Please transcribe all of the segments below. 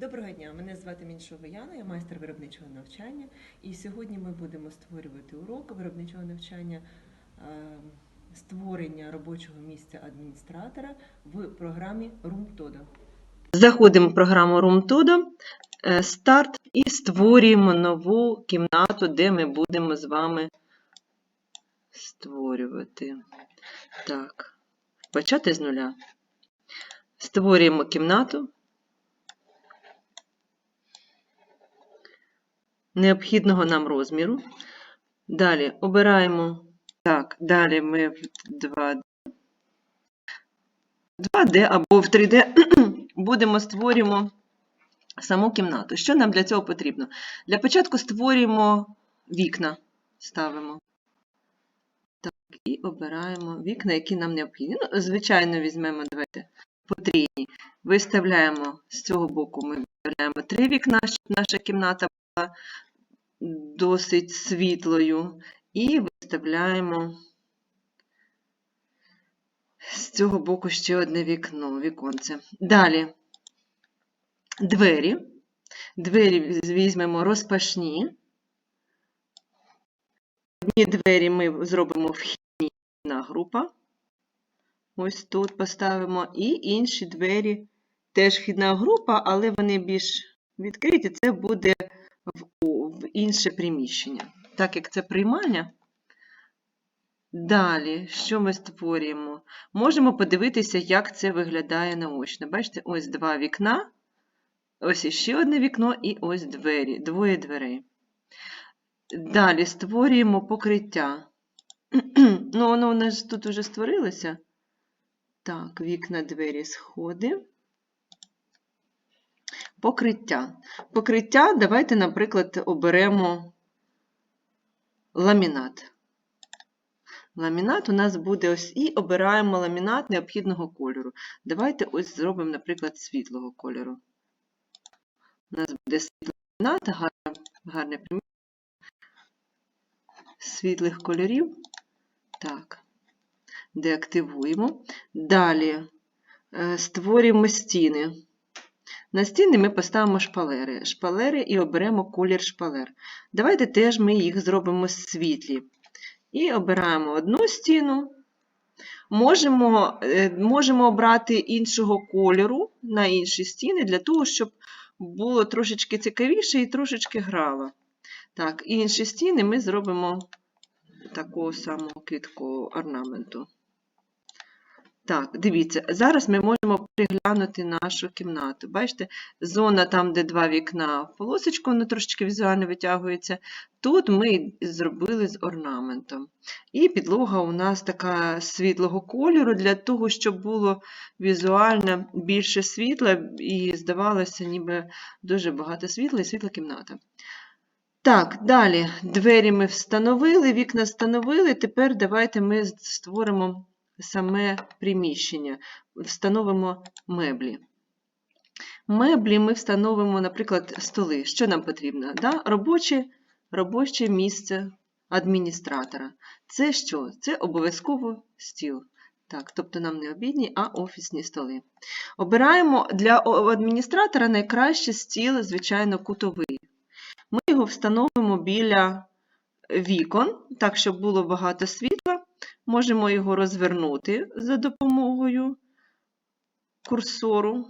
Доброго дня, мене звати Міншова Яна, я майстер виробничого навчання. І сьогодні ми будемо створювати урок виробничого навчання е, створення робочого місця адміністратора в програмі RoomTodo. Заходимо в програму RoomTodo, е, старт і створюємо нову кімнату, де ми будемо з вами створювати. Так, почати з нуля. Створюємо кімнату. Необхідного нам розміру. Далі обираємо, так, далі ми в 2D, 2D або в 3D будемо створюємо саму кімнату. Що нам для цього потрібно? Для початку створюємо вікна, ставимо. Так, і обираємо вікна, які нам необхідні. Ну, звичайно, візьмемо, давайте, потрійні. Виставляємо з цього боку, ми виставляємо три вікна, щоб наша кімната була досить світлою. І виставляємо з цього боку ще одне вікно, віконце. Далі двері. Двері візьмемо розпашні. Одні двері ми зробимо вхідні група. Ось тут поставимо. І інші двері теж вхідна група, але вони більш відкриті. Це буде в, в інше приміщення. Так як це приймальня. Далі, що ми створюємо? Можемо подивитися, як це виглядає наочно. Бачите, ось два вікна, ось іще одне вікно і ось двері, двоє дверей. Далі створюємо покриття. ну, воно у нас тут вже створилося. Так, вікна, двері, сходи. Покриття. Покриття, давайте, наприклад, оберемо ламінат. Ламінат у нас буде ось і обираємо ламінат необхідного кольору. Давайте ось зробимо, наприклад, світлого кольору. У нас буде світлий ламінат, гарне, гарне приміщення світлих кольорів. Так, деактивуємо. Далі е, створюємо стіни. На стіни ми поставимо шпалери. Шпалери і оберемо колір шпалер. Давайте теж ми їх зробимо світлі. І обираємо одну стіну. Можемо, е, можемо обрати іншого кольору на інші стіни, для того, щоб було трошечки цікавіше і трошечки грало. Так, інші стіни ми зробимо такого самого квіткового орнаменту. Так, дивіться, зараз ми можемо переглянути нашу кімнату. Бачите, зона там, де два вікна, полосочку, воно трошечки візуально витягується. Тут ми зробили з орнаментом. І підлога у нас така світлого кольору, для того, щоб було візуально більше світла і здавалося, ніби дуже багато світла і світла кімната. Так, далі двері ми встановили, вікна встановили. Тепер давайте ми створимо саме приміщення, встановимо меблі. Меблі ми встановимо, наприклад, столи. Що нам потрібно? Да? Робоче, робоче місце адміністратора. Це що? Це обов'язково стіл. Так, тобто нам не обідні, а офісні столи. Обираємо для адміністратора найкраще стіл, звичайно, кутовий. Ми його встановимо біля вікон, так, щоб було багато світла. Можемо його розвернути за допомогою курсору.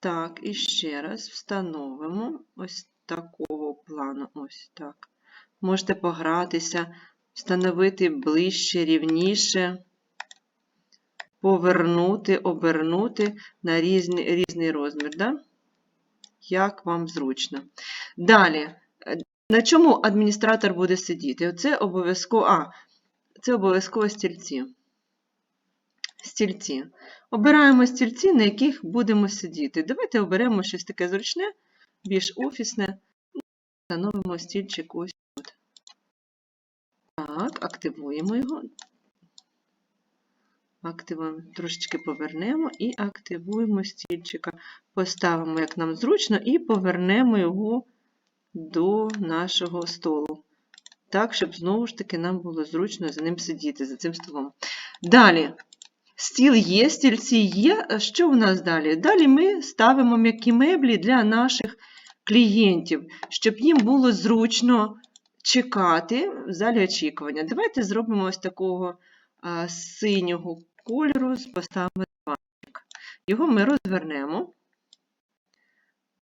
Так, і ще раз встановимо ось такого плану. Ось так. Можете погратися, встановити ближче, рівніше, повернути, обернути на різний, різний розмір. Да? Як вам зручно. Далі, на чому адміністратор буде сидіти? Оце обов'язково. А, це обов'язково стільці. Стільці. Обираємо стільці, на яких будемо сидіти. Давайте оберемо щось таке зручне, більш офісне. Встановимо стільчик ось тут. Так, активуємо його. Активуємо, трошечки повернемо і активуємо стільчика. Поставимо, як нам зручно, і повернемо його до нашого столу. Так, щоб знову ж таки нам було зручно за ним сидіти, за цим столом. Далі Стіл є, стільці є. Що в нас далі? Далі ми ставимо м'які меблі для наших клієнтів, щоб їм було зручно чекати в залі очікування. Давайте зробимо ось такого а, синього кольору, з поставимо диванчик. Його ми розвернемо.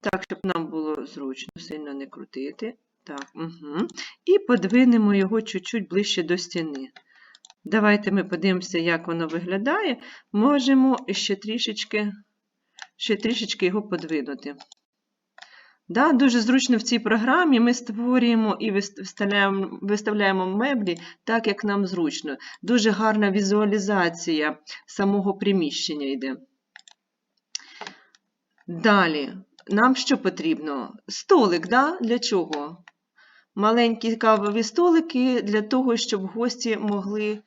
Так, щоб нам було зручно, сильно не крутити. Так, угу. І подвинемо його чуть-чуть ближче до стіни. Давайте ми подивимося, як воно виглядає. Можемо ще трішечки, ще трішечки його подвинути. Да, дуже зручно в цій програмі ми створюємо і виставляємо, виставляємо меблі так, як нам зручно. Дуже гарна візуалізація самого приміщення йде. Далі, нам що потрібно? Столик, да? для чого? Маленькі кавові столики для того, щоб гості могли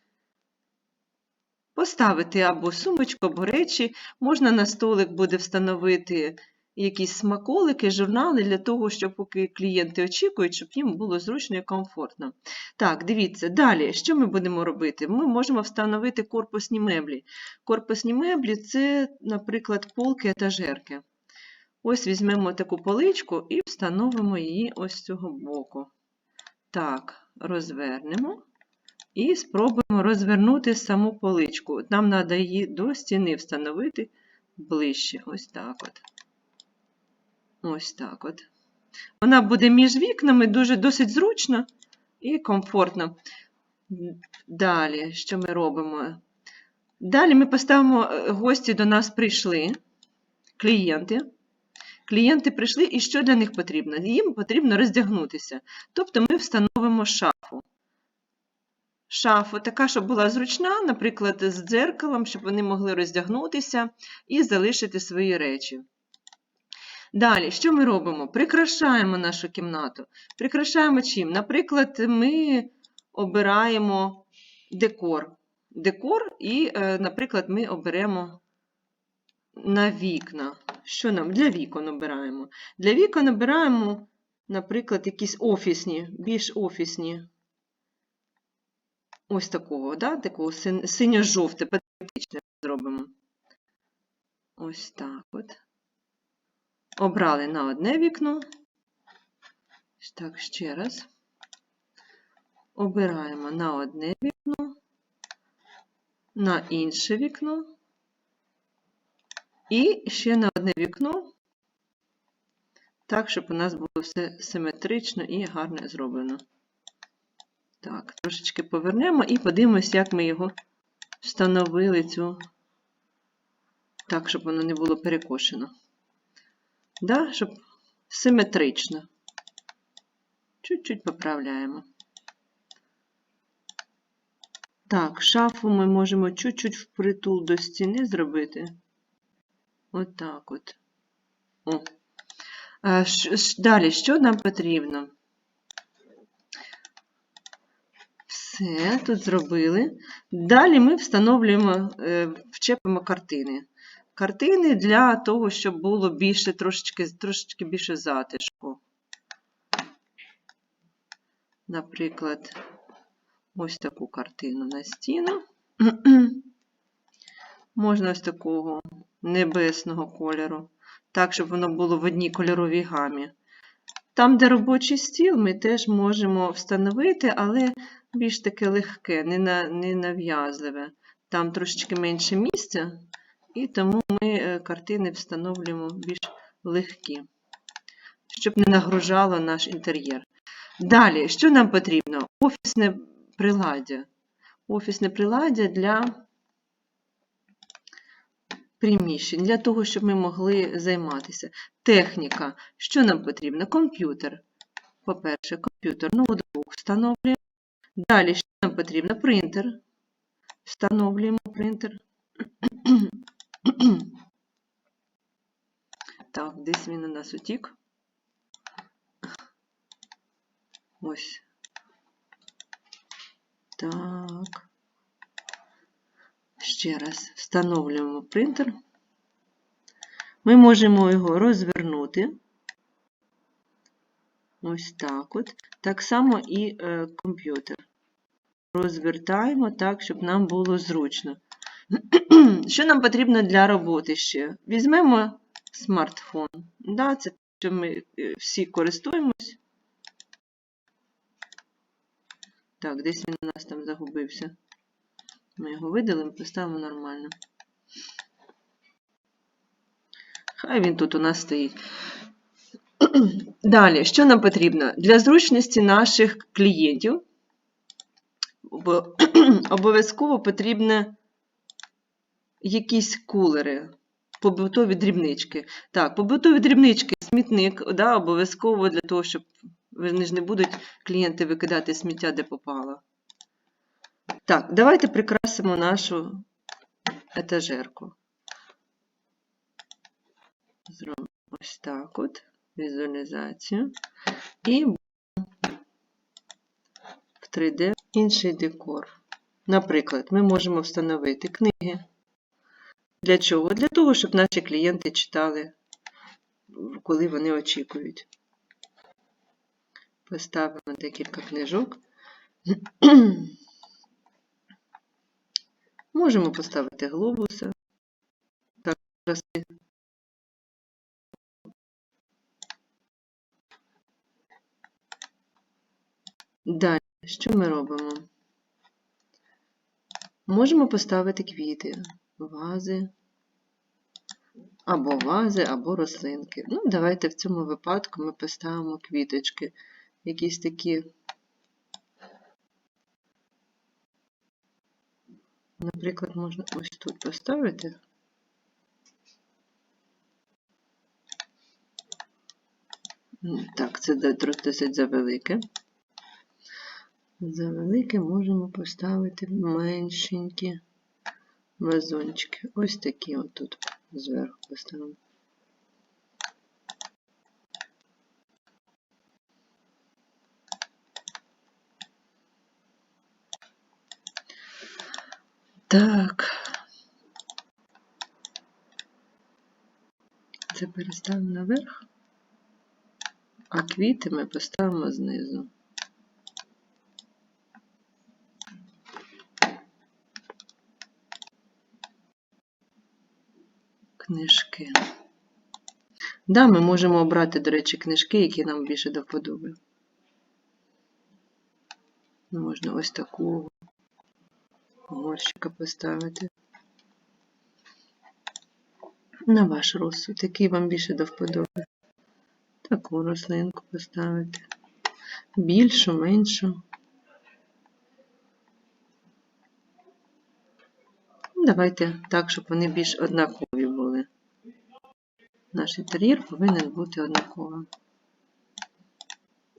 поставити або сумочку, або речі. Можна на столик буде встановити якісь смаколики, журнали для того, щоб поки клієнти очікують, щоб їм було зручно і комфортно. Так, дивіться, далі, що ми будемо робити? Ми можемо встановити корпусні меблі. Корпусні меблі це, наприклад, полки етажерки. Ось візьмемо таку поличку і встановимо її ось з цього боку. Так, розвернемо і спробуємо розвернути саму поличку. Нам треба її до стіни встановити ближче. Ось так от. Ось так от. Вона буде між вікнами, дуже досить зручно і комфортно. Далі, що ми робимо? Далі ми поставимо, е, гості до нас прийшли, клієнти. Клієнти прийшли, і що для них потрібно? Їм потрібно роздягнутися. Тобто ми встановимо шафу. Шафу така, щоб була зручна, наприклад, з дзеркалом, щоб вони могли роздягнутися і залишити свої речі. Далі, що ми робимо? Прикрашаємо нашу кімнату. Прикрашаємо чим? Наприклад, ми обираємо декор. Декор, і, е, наприклад, ми оберемо на вікна. Що нам? Для вікон обираємо. Для вікон обираємо, наприклад, якісь офісні, більш офісні. Ось такого, да? такого синьо-жовте, патріотичне зробимо. Ось так от. Обрали на одне вікно. Так, ще раз. Обираємо на одне вікно, на інше вікно. І ще на одне вікно, так, щоб у нас було все симетрично і гарно зроблено. Так, трошечки повернемо і подивимось, як ми його встановили цю, так, щоб воно не було перекошено. Да, Щоб симетрично. Чуть-чуть поправляємо. Так, шафу ми можемо чуть-чуть впритул до стіни зробити. Отак от. О. Далі, що нам потрібно? Все, тут зробили. Далі ми встановлюємо, е, вчепимо картини. Картини для того, щоб було більше, трошечки, трошечки більше затишку. Наприклад, ось таку картину на стіну. Можна ось такого небесного кольору, так, щоб воно було в одній кольоровій гамі. Там, де робочий стіл, ми теж можемо встановити, але більш таке легке, не нав'язливе. Там трошечки менше місця, і тому ми е, картини встановлюємо більш легкі, щоб не нагружало наш інтер'єр. Далі, що нам потрібно? Офісне приладдя. Офісне приладдя для приміщень, для того, щоб ми могли займатися. Техніка. Що нам потрібно? Комп'ютер. По-перше, комп'ютер, ноутбук встановлюємо. Далі, що нам потрібно? Принтер. Встановлюємо принтер. Так, десь він у нас утік. Ось. Так. Ще раз встановлюємо принтер. Ми можемо його розвернути. Ось так от. Так само і е, комп'ютер. Розвертаємо так, щоб нам було зручно. Що нам потрібно для роботи ще? Візьмемо смартфон. Да, це що ми е, всі користуємось. Так, десь він у нас там загубився. Ми його видалимо, поставимо нормально. Хай він тут у нас стоїть. Далі, що нам потрібно? Для зручності наших клієнтів бо- обов'язково потрібно якісь кулери, побутові дрібнички. Так, побутові дрібнички, смітник, да, обов'язково для того, щоб вони ж не будуть клієнти викидати сміття, де попало. Так, давайте прикрасимо нашу етажерку. Зробимо ось так от, візуалізацію. І в 3D інший декор. Наприклад, ми можемо встановити книги. Для чого? Для того, щоб наші клієнти читали, коли вони очікують. Поставимо декілька книжок. Можемо поставити глобуса. Так, краси. Далі, що ми робимо? Можемо поставити квіти, вази, або вази, або рослинки. Ну, давайте в цьому випадку ми поставимо квіточки. Якісь такі, наприклад, можна ось тут поставити. Так, це досить завелике. Завелике можемо поставити меншенькі вазончики. Ось такі отут зверху поставимо. Так. Це переставимо наверх, а квіти ми поставимо знизу. Книжки. Да, ми можемо обрати, до речі, книжки, які нам більше до вподоби. Можна ось такого горщика поставити. На ваш розсуд, який вам більше до вподоби. Таку рослинку поставити. Більшу, меншу. Ну, Давайте так, щоб вони більш однакові були. Наш інтер'єр повинен бути однаковим.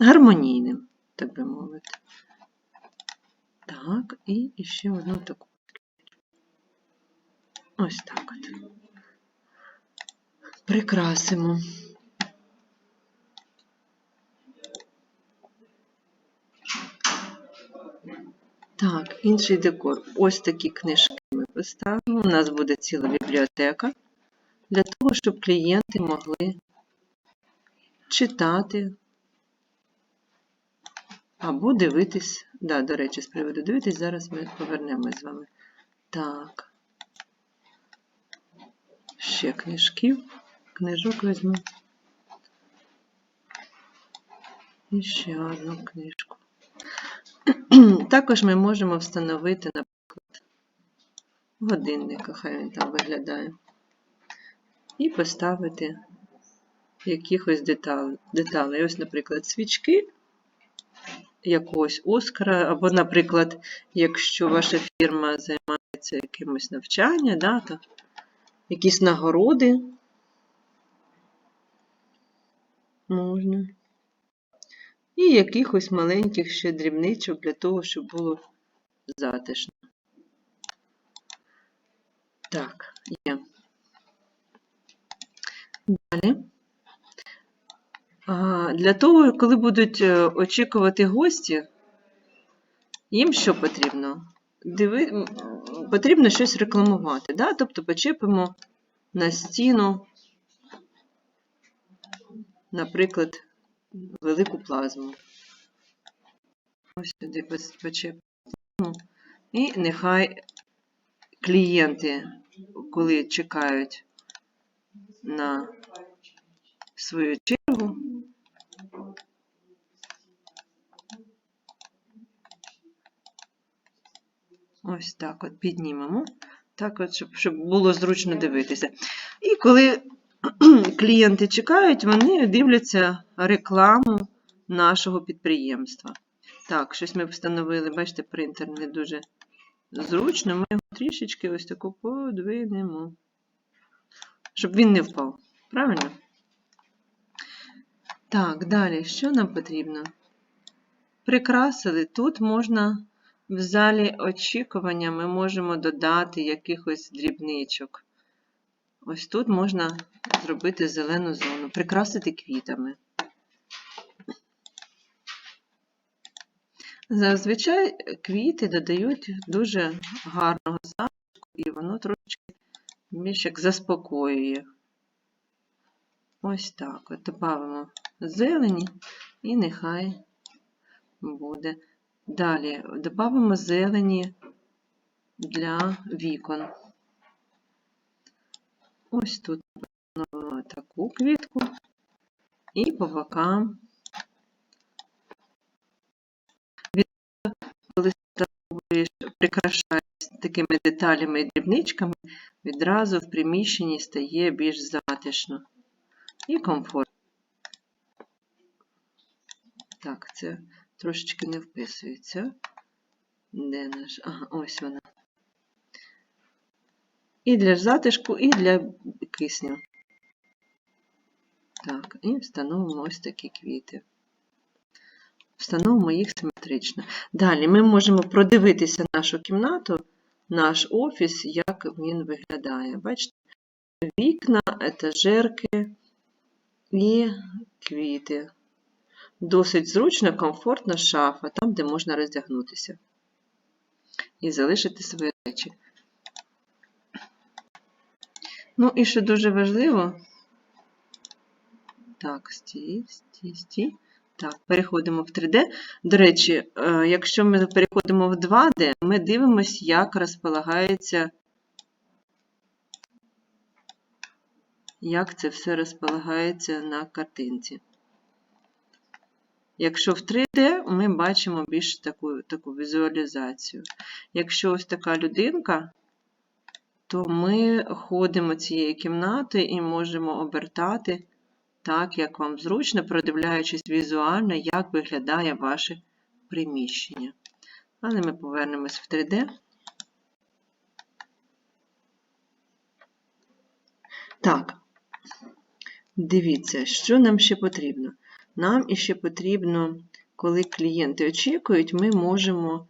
Гармонійним, так би мовити. Так, і ще одну таку. Ось так от. Прикрасимо. Так, інший декор. Ось такі книжки ми поставимо. У нас буде ціла бібліотека для того, щоб клієнти могли читати або дивитись. Да, до речі, з приводу дивитись, зараз ми повернемось з вами. Так. Ще книжків. Книжок візьму. І ще одну книжку. Також ми можемо встановити, наприклад, годинника, хай він там виглядає. І поставити якихось деталей. Ось, наприклад, свічки якогось Оскара, або, наприклад, якщо ваша фірма займається якимось навчанням, да, то якісь нагороди можна. І якихось маленьких ще дрібничок для того, щоб було затишно. Так, є. Далі. Для того, коли будуть е, очікувати гості, їм що потрібно? Диви... Потрібно щось рекламувати. Да? Тобто почепимо на стіну, наприклад, велику плазму. Ось сюди почепимо. І нехай клієнти, коли чекають на свою чергу. Ось так от піднімемо, так от, щоб, щоб було зручно дивитися. І коли клієнти чекають, вони дивляться рекламу нашого підприємства. Так, щось ми встановили, бачите, принтер не дуже зручно. Ми його трішечки ось таку подвинемо, щоб він не впав. Правильно? Так, далі, що нам потрібно? Прикрасили. Тут можна в залі очікування ми можемо додати якихось дрібничок. Ось тут можна зробити зелену зону, прикрасити квітами. Зазвичай квіти додають дуже гарного запаху, і воно трошечки більш як заспокоює. Ось так. От додамо зелені і нехай буде. Далі додамо зелені для вікон. Ось тут таку квітку і по бокам. Від- Коли становиш, прикрашаєш такими деталями і дрібничками, відразу в приміщенні стає більш затишно і комфортно. Так, це трошечки не вписується. Де наш? Ага, ось вона. І для затишку, і для кисню. Так, і встановимо ось такі квіти. Встановимо їх симетрично. Далі ми можемо продивитися нашу кімнату, наш офіс, як він виглядає. Бачите? Вікна, етажерки і квіти. Досить зручно, комфортно шафа, там, де можна роздягнутися. І залишити свої речі. Ну, і що дуже важливо. Так, стій, стій, стій. Так, переходимо в 3D. До речі, е, якщо ми переходимо в 2D, ми дивимося, як розполагається, як це все розполагається на картинці. Якщо в 3D, ми бачимо більш таку, таку візуалізацію. Якщо ось така людинка, то ми ходимо цією кімнатою і можемо обертати так, як вам зручно, продивляючись візуально, як виглядає ваше приміщення. Але ми повернемось в 3D. Так, дивіться, що нам ще потрібно. Нам іще потрібно, коли клієнти очікують, ми можемо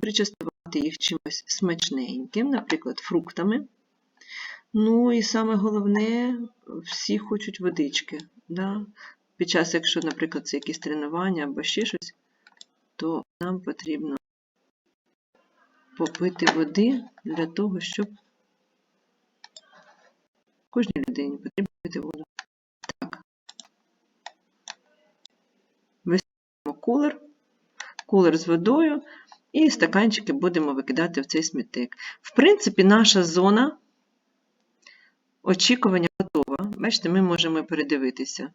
причастувати їх чимось смачненьким, наприклад, фруктами. Ну і саме головне, всі хочуть водички. Да? Під час, якщо, наприклад, це якісь тренування або ще щось, то нам потрібно попити води для того, щоб кожній людині потрібно пити воду. Так. Виставимо кулер, кулер з водою, і стаканчики будемо викидати в цей смітник. В принципі, наша зона очікування готова. Бачите, ми можемо передивитися.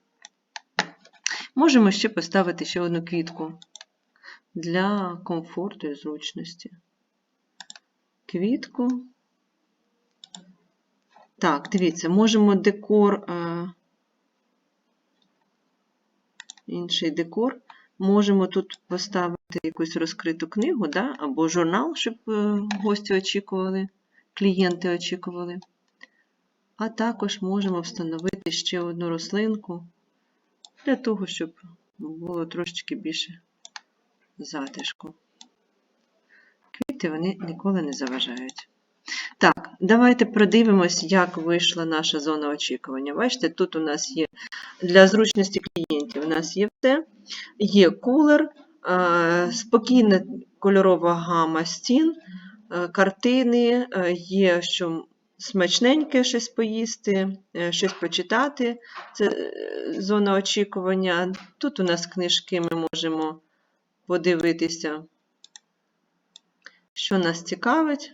Можемо ще поставити ще одну квітку для комфорту і зручності. Квітку. Так, дивіться, можемо декор, е, інший декор. Можемо тут поставити якусь розкриту книгу, да? або журнал, щоб е, гості очікували, клієнти очікували. А також можемо встановити ще одну рослинку для того, щоб було трошечки більше затишку. Квіти вони ніколи не заважають. Так, давайте продивимось, як вийшла наша зона очікування. Бачите, тут у нас є для зручності клієнтів, у нас є все. Є кулер, спокійна кольорова гама стін, картини, є що смачненьке щось поїсти, е, щось почитати. Це е, зона очікування. Тут у нас книжки ми можемо подивитися що нас цікавить.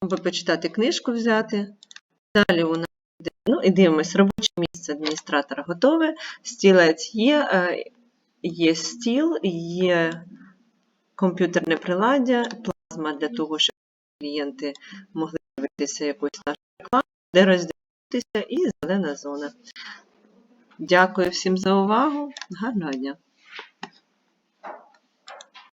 Або почитати книжку взяти. Далі у нас ну, і дивимось, робоче місце адміністратора готове, стілець є, е, є стіл, є комп'ютерне приладдя, плазма для того, щоб клієнти могли дивитися якусь нашу рекламу, де роздивитися і зелена зона. Дякую всім за увагу. Гарного дня!